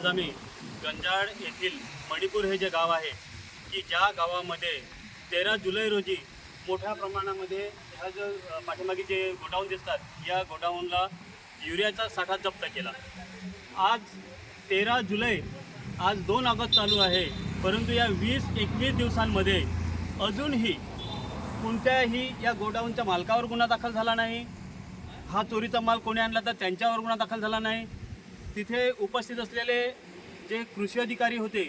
आज आम्ही गंजाड येथील मणिपूर हे जे गाव आहे की ज्या गावामध्ये तेरा जुलै रोजी मोठ्या प्रमाणामध्ये ह्या जो पाठीमागे जे गोडाऊन दिसतात या गोडाऊनला युरियाचा साठा जप्त केला. आज तेरा जुलै आज दोन ऑगस्ट चालू आहे परंतु या वीस एकवीस दिवसांमध्ये अजूनही कोणत्याही या गोडाऊनच्या मालकावर गुन्हा दाखल झाला नाही. हा चोरीचा माल कोणी आणला तर त्यांच्यावर गुन्हा दाखल झाला नाही. तिथे उपस्थित असलेले जे कृषी अधिकारी होते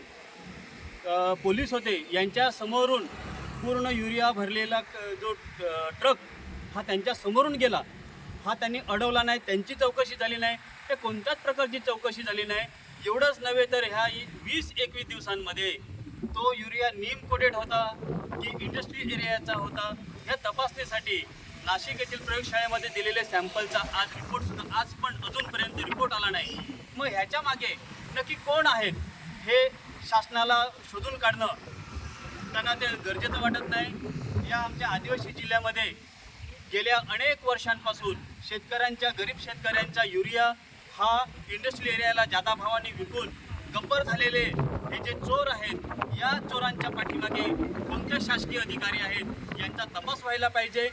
पोलीस होते यांच्या समोरून पूर्ण युरिया भरलेला क- जो ट्रक हा त्यांच्या समोरून गेला. हा त्यांनी अडवला नाही त्यांची चौकशी झाली नाही ते कोणत्याच प्रकारची चौकशी झाली नाही. एवढंच नव्हे तर ह्या वीस एकवीस दिवसांमध्ये तो युरिया नीम कोडेड होता की इंडस्ट्री एरियाचा होता ह्या तपासणीसाठी नाशिक येथील प्रयोगशाळेमध्ये दिलेले सॅम्पलचा आज रिपोर्ट सुद्धा आज पण अजूनपर्यंत रिपोर्ट आला नाही. मग ह्याच्या मागे नक्की कोण आहेत हे शासनाला शोधून काढणं? त्यांना ते गरजेचं वाटत नाही. या आमच्या आदिवासी जिल्ह्यामध्ये गेल्या अनेक वर्षांपासून शेतकऱ्यांच्या गरीब शेतकऱ्यांचा युरिया हा इंडस्ट्रियल एरियाला जादा भावाने विकून गब्बर झालेले हे जे चोर आहेत या चोरांच्या पाठीमागे कोणते शासकीय अधिकारी आहेत यांचा तपास व्हायला पाहिजे.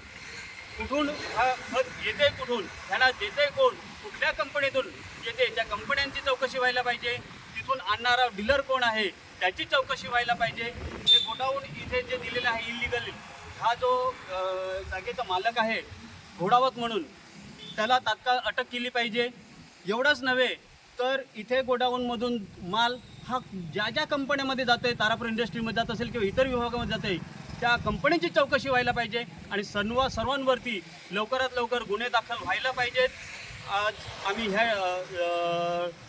कुठून हा खत येते कुठून? ह्याला देते कोण? कुठल्या कंपनीतून? येते त्या कंपन्यांची चौकशी व्हायला पाहिजे. तिथून आणणारा डीलर कोण आहे? त्याची चौकशी व्हायला पाहिजे. जे गोडाऊन इथे जे दिलेलं आहे इलिगल हा जो जागेचा मालक आहे घोडावत म्हणून त्याला तात्काळ अटक केली पाहिजे. एवढंच नव्हे तर इथे गोडाऊनमधून माल हा ज्या ज्या कंपन्यामध्ये जातो आहे तारापूर इंडस्ट्रीमध्ये जात असेल किंवा इतर विभागामध्ये जाते त्या कंपनीची चौकशी व्हायला पाहिजे आणि सर्व सर्वांवरती लवकरात लवकर गुन्हे दाखल व्हायला पाहिजेत. आज आम्ही ह्या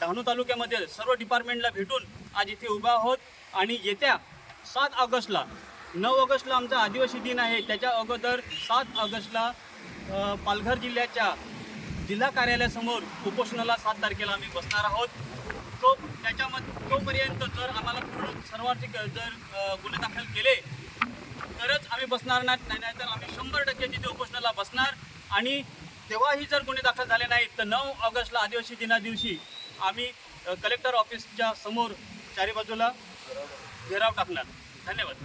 डहाणू तालुक्यामध्ये सर्व डिपार्टमेंटला भेटून आज इथे उभा आहोत आणि येत्या सात ऑगस्टला नऊ ऑगस्टला आमचा आदिवासी दिन आहे. त्याच्या अगोदर सात ऑगस्टला पालघर जिल्ह्याच्या जिल्हा कार्यालयासमोर उपोषणाला सात तारखेला आम्ही बसणार आहोत. तो त्याच्यामध्ये तोपर्यंत जर आम्हाला पूर्ण सर्वांचे जर गुन्हे दाखल केले बसणार नाही नाही तर आम्ही शंभर टक्के तिथे उपोषणाला बसणार. आणि तेव्हाही जर गुन्हे दाखल झाले नाहीत तर नऊ ऑगस्टला आदिवासी दिना दिवशी आम्ही कलेक्टर ऑफिसच्या समोर चारी बाजूला घेराव टाकणार. धन्यवाद.